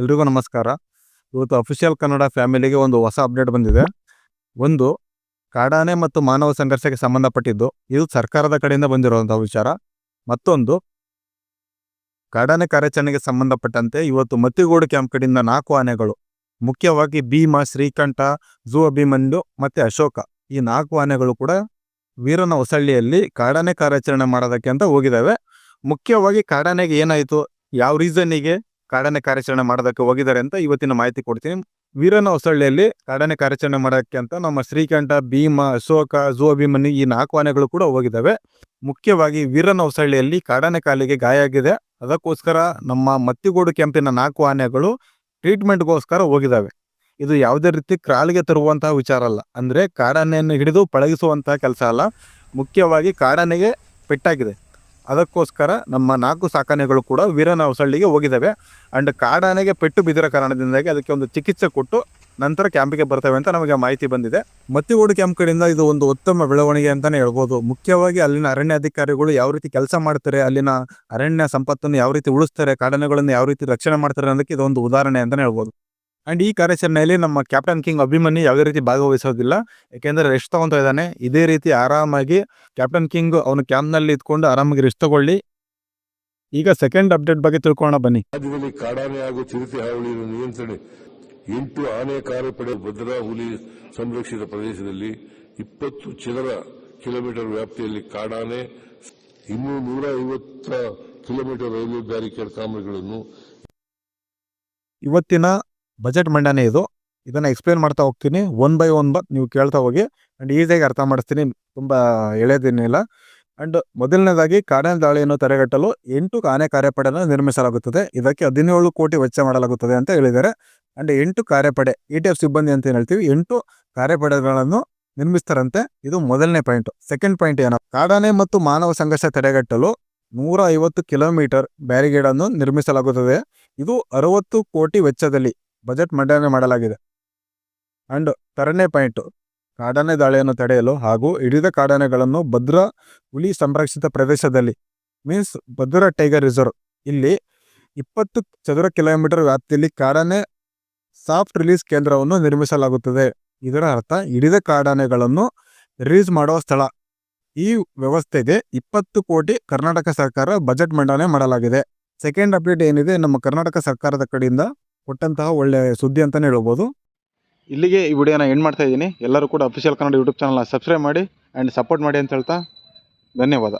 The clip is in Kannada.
ಎಲ್ರಿಗೂ ನಮಸ್ಕಾರ. ಇವತ್ತು ಅಫಿಷಿಯಲ್ ಕನ್ನಡ ಫ್ಯಾಮಿಲಿಗೆ ಒಂದು ಹೊಸ ಅಪ್ಡೇಟ್ ಬಂದಿದೆ. ಒಂದು, ಕಾಡಾನೆ ಮತ್ತು ಮಾನವ ಸಂಘರ್ಷಕ್ಕೆ ಸಂಬಂಧಪಟ್ಟಿದ್ದು, ಇದು ಸರ್ಕಾರದ ಕಡೆಯಿಂದ ಬಂದಿರುವಂತಹ ವಿಚಾರ. ಮತ್ತೊಂದು, ಕಾಡಾನೆ ಕಾರ್ಯಾಚರಣೆಗೆ ಸಂಬಂಧಪಟ್ಟಂತೆ ಇವತ್ತು ಮತ್ತಿಗೋಡು ಕ್ಯಾಂಪ್ ಕಡೆಯಿಂದ ನಾಲ್ಕು ಆನೆಗಳು, ಮುಖ್ಯವಾಗಿ ಭೀಮ, ಶ್ರೀಕಂಠ ಝೂ ಅಭಿಮನ್ಯು ಮತ್ತು ಅಶೋಕ, ಈ ನಾಲ್ಕು ಆನೆಗಳು ಕೂಡ ವೀರನ ಹೊಸಳ್ಳಿಯಲ್ಲಿ ಕಾಡಾನೆ ಕಾರ್ಯಾಚರಣೆ ಮಾಡೋದಕ್ಕೆ ಅಂತ ಹೋಗಿದ್ದಾವೆ. ಮುಖ್ಯವಾಗಿ ಕಾಡಾನೆಗೆ ಏನಾಯಿತು, ಯಾವ ರೀಸನ್ನಿಗೆ ಕಾಡಾನೆ ಕಾರ್ಯಾಚರಣೆ ಮಾಡೋದಕ್ಕೆ ಹೋಗಿದ್ದಾರೆ ಅಂತ ಇವತ್ತಿನ ಮಾಹಿತಿ ಕೊಡ್ತೀನಿ. ವೀರನ ಹೊಸಳ್ಳಿಯಲ್ಲಿ ಕಾಡಾನೆ ಕಾರ್ಯಾಚರಣೆ ಮಾಡೋಕ್ಕೆ ಅಂತ ನಮ್ಮ ಶ್ರೀಕಂಠ, ಭೀಮ, ಅಶೋಕ ಝೂ ಈ ನಾಲ್ಕು ಆನೆಗಳು ಕೂಡ ಹೋಗಿದ್ದಾವೆ. ಮುಖ್ಯವಾಗಿ ವೀರನ ಹೊಸಳ್ಳಿಯಲ್ಲಿ ಕಾಡಾನೆ ಕಾಲಿಗೆ ಗಾಯ ಆಗಿದೆ. ಅದಕ್ಕೋಸ್ಕರ ನಮ್ಮ ಮತ್ತಿಗೋಡು ಕೆಂಪಿನ ನಾಲ್ಕು ಆನೆಗಳು ಟ್ರೀಟ್ಮೆಂಟ್ಗೋಸ್ಕರ ಹೋಗಿದ್ದಾವೆ. ಇದು ಯಾವುದೇ ರೀತಿ ಕ್ರಾಲ್ಗೆ ತರುವಂತಹ ವಿಚಾರ ಅಲ್ಲ. ಅಂದರೆ ಕಾಡಾನೆಯನ್ನು ಹಿಡಿದು ಪಳಗಿಸುವಂತಹ ಕೆಲಸ ಅಲ್ಲ. ಮುಖ್ಯವಾಗಿ ಕಾಡಾನೆಗೆ ಪೆಟ್ಟಾಗಿದೆ. ಅದಕ್ಕೋಸ್ಕರ ನಮ್ಮ ನಾಲ್ಕು ಸಾಕಾನೆಗಳು ಕೂಡ ವೀರನ ಹೊಸಳ್ಳಿಗೆ ಹೋಗಿದ್ದಾವೆ ಆ್ಯಂಡ್ ಕಾಡಾನೆಗೆ ಪೆಟ್ಟು ಬಿದ್ದಿರೋ ಕಾರಣದಿಂದಾಗಿ ಅದಕ್ಕೆ ಒಂದು ಚಿಕಿತ್ಸೆ ಕೊಟ್ಟು ನಂತರ ಕ್ಯಾಂಪಿಗೆ ಬರ್ತವೆ ಅಂತ ನಮಗೆ ಮಾಹಿತಿ ಬಂದಿದೆ. ಮತ್ತಿಗೋಡು ಕ್ಯಾಂಪ್ ಕಡೆಯಿಂದ ಇದು ಒಂದು ಉತ್ತಮ ಬೆಳವಣಿಗೆ ಅಂತಾನೆ ಹೇಳ್ಬೋದು. ಮುಖ್ಯವಾಗಿ ಅಲ್ಲಿನ ಅರಣ್ಯ ಅಧಿಕಾರಿಗಳು ಯಾವ ರೀತಿ ಕೆಲಸ ಮಾಡ್ತಾರೆ, ಅಲ್ಲಿನ ಅರಣ್ಯ ಸಂಪತ್ತನ್ನು ಯಾವ ರೀತಿ ಉಳಿಸ್ತಾರೆ, ಕಾಡಾನೆಗಳನ್ನು ಯಾವ ರೀತಿ ರಕ್ಷಣೆ ಮಾಡ್ತಾರೆ ಅನ್ನೋದಕ್ಕೆ ಇದೊಂದು ಉದಾಹರಣೆ ಅಂತಾನೆ ಹೇಳ್ಬೋದು. ಅಂಡ್ ಈ ಕಾರ್ಯಾಚರಣೆಯಲ್ಲಿ ನಮ್ಮ ಕ್ಯಾಪ್ಟನ್ ಕಿಂಗ್ ಅಭಿಮನ್ಯು ಯಾವುದೇ ರೀತಿ ಭಾಗವಹಿಸೋದಿಲ್ಲ. ಯಾಕೆಂದ್ರೆ ರೆಸ್ಟ್ ತಗೊಂತ ಇದ್ದಾನೆ. ಇದೇ ರೀತಿ ಆರಾಮಾಗಿ ಕ್ಯಾಪ್ಟನ್ ಕಿಂಗ್ ಅವನು ಕ್ಯಾಂಪ್ನಲ್ಲಿ ಇದ್ಕೊಂಡು ಆರಾಮಾಗಿ ರೆಸ್ಟ್ ತಗೊಳ್ಳಿ. ಈಗ ಸೆಕೆಂಡ್ ಅಪ್ಡೇಟ್ ಬಗ್ಗೆ ತಿಳ್ಕೊಳ್ಳೋಣ ಬನ್ನಿ. ರಾಜ್ಯದಲ್ಲಿ ಕಾಡಾನೆ ಹಾಗೂ ಚಿರತೆ ಹಾವಳಿಯನ್ನು ನಿಯಂತ್ರಣ ಎಂಟು ಆನೆ ಕಾರ್ಯಪಡೆ ಭದ್ರಾ ಹುಲಿ ಸಂರಕ್ಷಿತ ಪ್ರದೇಶದಲ್ಲಿ ಇಪ್ಪತ್ತು ಚದರ ಕಿಲೋಮೀಟರ್ ವ್ಯಾಪ್ತಿಯಲ್ಲಿ ಕಾಡಾನೆ ಇನ್ನೂ ನೂರ ಐವತ್ತ ಕಿಲೋಮೀಟರ್ ರೈಲ್ವೆ ಬ್ಯಾರಿಕೇಡ್ ಕಾಮಗಾರಿಗಳನ್ನು ಇವತ್ತಿನ ಬಜೆಟ್ ಮಂಡನೆ ಇದು. ಇದನ್ನು ಎಕ್ಸ್ಪ್ಲೇನ್ ಮಾಡ್ತಾ ಹೋಗ್ತೀನಿ. ಒನ್ ಬೈ ಒನ್ ಬತ್ ನೀವು ಕೇಳ್ತಾ ಹೋಗಿ ಆ್ಯಂಡ್ ಈಸಿಯಾಗಿ ಅರ್ಥ ಮಾಡಿಸ್ತೀನಿ. ತುಂಬ ಎಳೆದೇನಿಲ್ಲ ಅಂಡ್ ಮೊದಲನೇದಾಗಿ ಕಾಡಾನೆ ದಾಳಿಯನ್ನು ತಡೆಗಟ್ಟಲು ಎಂಟು ಆನೆ ಕಾರ್ಯಪಡೆಯನ್ನು ನಿರ್ಮಿಸಲಾಗುತ್ತದೆ. ಇದಕ್ಕೆ ಹದಿನೇಳು ಕೋಟಿ ವೆಚ್ಚ ಮಾಡಲಾಗುತ್ತದೆ ಅಂತ ಹೇಳಿದ್ದಾರೆ. ಅಂಡ್ ಎಂಟು ಕಾರ್ಯಪಡೆ ಇ ಟಿ ಎಫ್ ಸಿಬ್ಬಂದಿ ಅಂತ ಹೇಳ್ತೀವಿ? ಎಂಟು ಕಾರ್ಯಪಡೆಗಳನ್ನು ನಿರ್ಮಿಸ್ತಾರಂತೆ. ಇದು ಮೊದಲನೇ ಪಾಯಿಂಟ್ ಸೆಕೆಂಡ್ ಪಾಯಿಂಟ್ ಏನೋ? ಕಾಡಾನೆ ಮತ್ತು ಮಾನವ ಸಂಘರ್ಷ ತಡೆಗಟ್ಟಲು ನೂರ ಐವತ್ತು ಕಿಲೋಮೀಟರ್ ಬ್ಯಾರಿಗೇಡನ್ನು ನಿರ್ಮಿಸಲಾಗುತ್ತದೆ. ಇದು ಅರವತ್ತು ಕೋಟಿ ವೆಚ್ಚದಲ್ಲಿ ಬಜೆಟ್ ಮಂಡನೆ ಮಾಡಲಾಗಿದೆ. ಅಂಡ್ ತರನೇ ಪಾಯಿಂಟು, ಕಾಡಾನೆ ದಾಳಿಯನ್ನು ತಡೆಯಲು ಹಾಗೂ ಹಿಡಿದ ಕಾಡಾನೆಗಳನ್ನು ಭದ್ರ ಹುಲಿ ಸಂರಕ್ಷಿತ ಪ್ರದೇಶದಲ್ಲಿ, ಮೀನ್ಸ್ ಭದ್ರ ಟೈಗರ್ ರಿಸರ್ವ್. ಇಲ್ಲಿ ಇಪ್ಪತ್ತು ಚದುರ ಕಿಲೋಮೀಟರ್ ವ್ಯಾಪ್ತಿಯಲ್ಲಿ ಕಾಡಾನೆ ಸಾಫ್ಟ್ ರಿಲೀಸ್ ಕೇಂದ್ರವನ್ನು ನಿರ್ಮಿಸಲಾಗುತ್ತದೆ. ಇದರ ಅರ್ಥ, ಹಿಡಿದ ಕಾಡಾನೆಗಳನ್ನು ರಿಲೀಸ್ ಮಾಡುವ ಸ್ಥಳ. ಈ ವ್ಯವಸ್ಥೆಗೆ ಇಪ್ಪತ್ತು ಕೋಟಿ ಕರ್ನಾಟಕ ಸರ್ಕಾರ ಬಜೆಟ್ ಮಂಡನೆ ಮಾಡಲಾಗಿದೆ. ಸೆಕೆಂಡ್ ಅಪ್ಡೇಟ್ ಏನಿದೆ, ನಮ್ಮ ಕರ್ನಾಟಕ ಸರ್ಕಾರದ ಕಡೆಯಿಂದ ಕೊಟ್ಟಂತಹ ಒಳ್ಳೆ ಸುದ್ದಿ ಅಂತಲೇ ಹೇಳ್ಬೋದು. ಇಲ್ಲಿಗೆ ಈ ವಿಡಿಯೋನ ಎಂಡ್ ಮಾಡ್ತಾ ಇದ್ದೀನಿ. ಎಲ್ಲರೂ ಕೂಡ ಅಫಿಷಿಯಲ್ ಕನ್ನಡ ಯೂಟ್ಯೂಬ್ ಚಾನಲ್ನ ಸಬ್ಸ್ಕ್ರೈಬ್ ಮಾಡಿ ಆ್ಯಂಡ್ ಸಪೋರ್ಟ್ ಮಾಡಿ ಅಂತ ಹೇಳ್ತಾ ಧನ್ಯವಾದ.